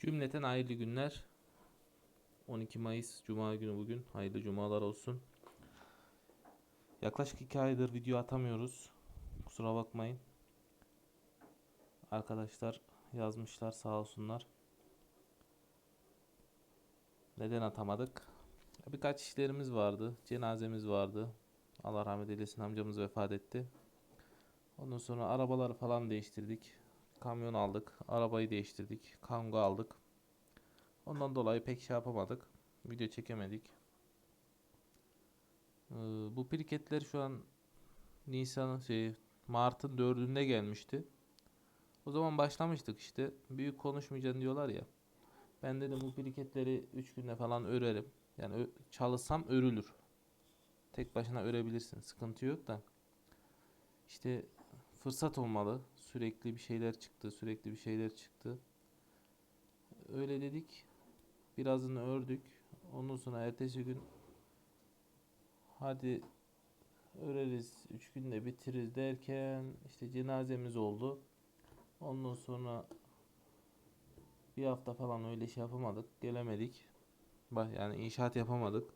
Cümleten hayırlı günler. 12 Mayıs Cuma günü bugün. Hayırlı cumalar olsun. Yaklaşık 2 aydır video atamıyoruz. Kusura bakmayın. Arkadaşlar yazmışlar sağ olsunlar. Neden atamadık? Birkaç işlerimiz vardı. Cenazemiz vardı. Allah rahmet eylesin amcamız vefat etti. Ondan sonra arabaları falan değiştirdik. Kamyon aldık. Arabayı değiştirdik. Kango aldık. Ondan dolayı pek şey yapamadık. Video çekemedik. Ee, bu piriketler şu an Nisan'ın şey Mart'ın 4'ünde gelmişti. O zaman başlamıştık işte. Büyük konuşmayacaksın diyorlar ya. Ben dedim bu piriketleri 3 günde falan örerim. Yani çalışsam örülür. Tek başına örebilirsin. Sıkıntı yok da. İşte fırsat olmalı. Sürekli bir şeyler çıktı, sürekli bir şeyler çıktı. Öyle dedik. Birazını ördük. Ondan sonra ertesi gün hadi öreriz, üç günde bitiririz derken işte cenazemiz oldu. Ondan sonra bir hafta falan öyle şey yapamadık, gelemedik. Bak yani inşaat yapamadık.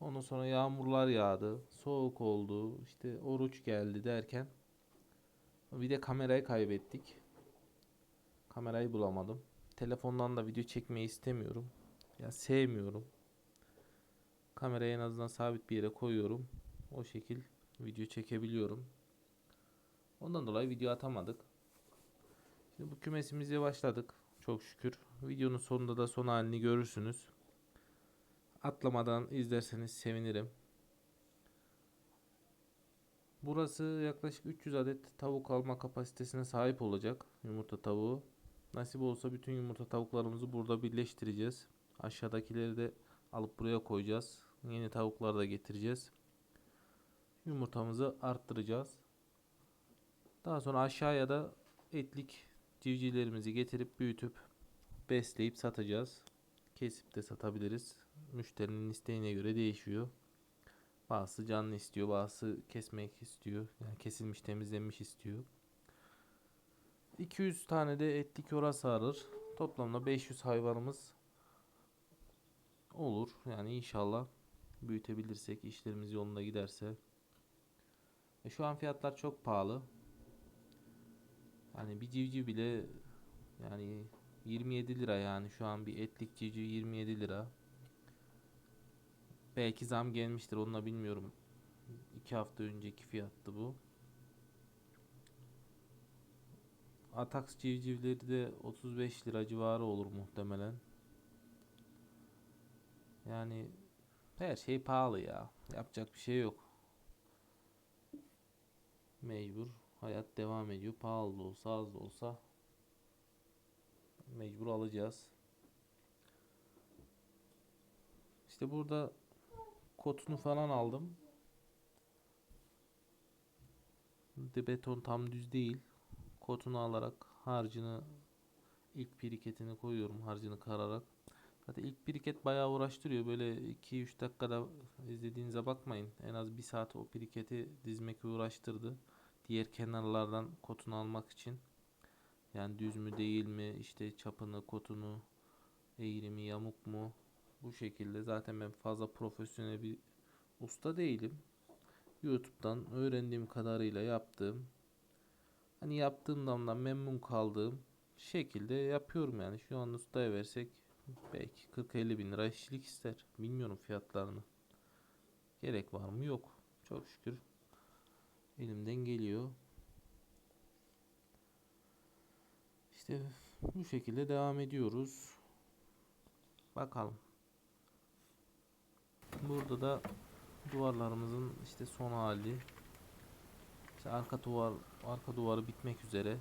Ondan sonra yağmurlar yağdı, soğuk oldu, işte oruç geldi derken bir de kamerayı kaybettik. Kamerayı bulamadım. Telefondan da video çekmeyi istemiyorum. Ya sevmiyorum. Kamerayı en azından sabit bir yere koyuyorum. O şekil video çekebiliyorum. Ondan dolayı video atamadık. Şimdi bu kümesimize başladık. Çok şükür. Videonun sonunda da son halini görürsünüz. Atlamadan izlerseniz sevinirim. Burası yaklaşık 300 adet tavuk alma kapasitesine sahip olacak. Yumurta tavuğu. Nasip olsa bütün yumurta tavuklarımızı burada birleştireceğiz. Aşağıdakileri de alıp buraya koyacağız. Yeni tavuklar da getireceğiz. Yumurtamızı arttıracağız. Daha sonra aşağıya da etlik civcivlerimizi getirip büyütüp besleyip satacağız. Kesip de satabiliriz. Müşterinin isteğine göre değişiyor. Bazısı canlı istiyor, bazısı kesmek istiyor. Yani kesilmiş, temizlenmiş istiyor. 200 tane de etlik yora sarır. Toplamda 500 hayvanımız olur. Yani inşallah büyütebilirsek, işlerimiz yolunda giderse. E şu an fiyatlar çok pahalı. Yani bir civciv bile yani 27 lira yani şu an bir etlik civciv 27 lira. Belki zam gelmiştir onu da bilmiyorum. 2 hafta önceki fiyattı bu. Atax civcivleri de 35 lira civarı olur muhtemelen. Yani her şey pahalı ya. Yapacak bir şey yok. Mecbur. Hayat devam ediyor. Pahalı da olsa az da olsa mecbur alacağız. İşte burada kotunu falan aldım. De beton tam düz değil. Kotunu alarak harcını ilk biriketini koyuyorum harcını kararak. Zaten ilk biriket bayağı uğraştırıyor. Böyle 2-3 dakikada izlediğinize bakmayın. En az bir saat o biriketi dizmek uğraştırdı. Diğer kenarlardan kotunu almak için. Yani düz mü değil mi işte çapını kotunu eğri mi yamuk mu bu şekilde. Zaten ben fazla profesyonel bir usta değilim. YouTube'dan öğrendiğim kadarıyla yaptığım hani yaptığımdan da memnun kaldığım şekilde yapıyorum yani. Şu an ustaya versek belki 40-50 bin lira işçilik ister. Bilmiyorum fiyatlarını. Gerek var mı? Yok. Çok şükür elimden geliyor. İşte bu şekilde devam ediyoruz. Bakalım. Burada da duvarlarımızın işte son hali. İşte arka duvar arka duvarı bitmek üzere.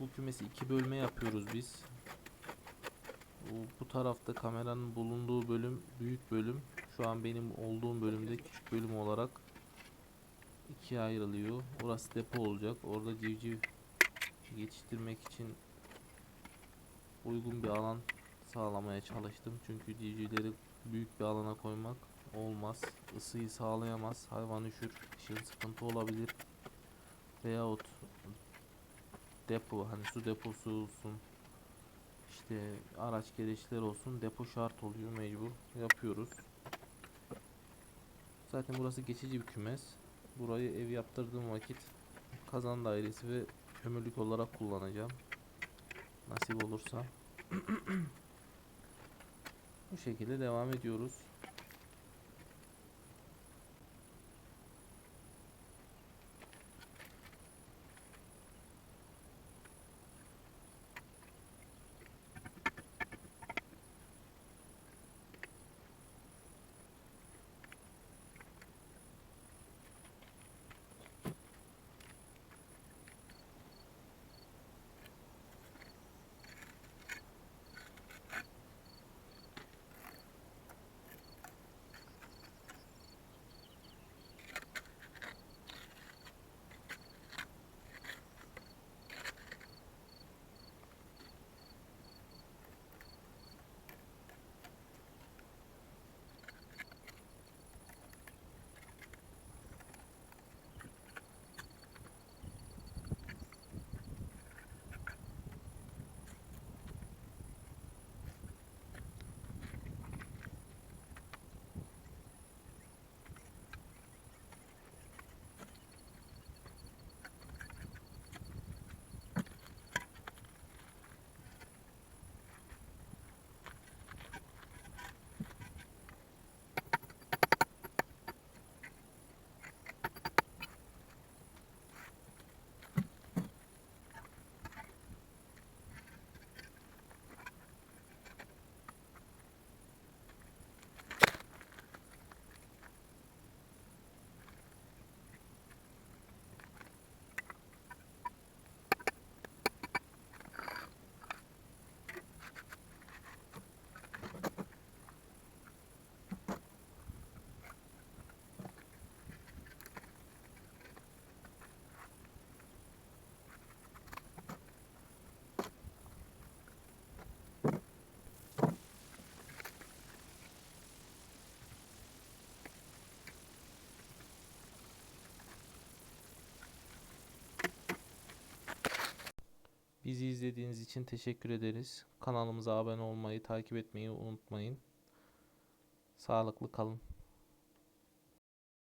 Bu kümesi iki bölme yapıyoruz biz. Bu, bu tarafta kameranın bulunduğu bölüm büyük bölüm. Şu an benim olduğum bölümde küçük bölüm olarak ikiye ayrılıyor. Orası depo olacak. Orada civciv yetiştirmek için uygun bir alan sağlamaya çalıştım. Çünkü civcivleri büyük bir alana koymak olmaz. Isıyı sağlayamaz. Hayvan üşür. Kışın sıkıntı olabilir. Veyahut depo hani su deposu olsun işte araç gereçler olsun depo şart oluyor mecbur yapıyoruz. Zaten burası geçici bir kümes. Burayı ev yaptırdığım vakit kazan dairesi ve kömürlük olarak kullanacağım. Nasip olursa. Bu şekilde devam ediyoruz. Bizi izlediğiniz için teşekkür ederiz. Kanalımıza abone olmayı, takip etmeyi unutmayın. Sağlıklı kalın.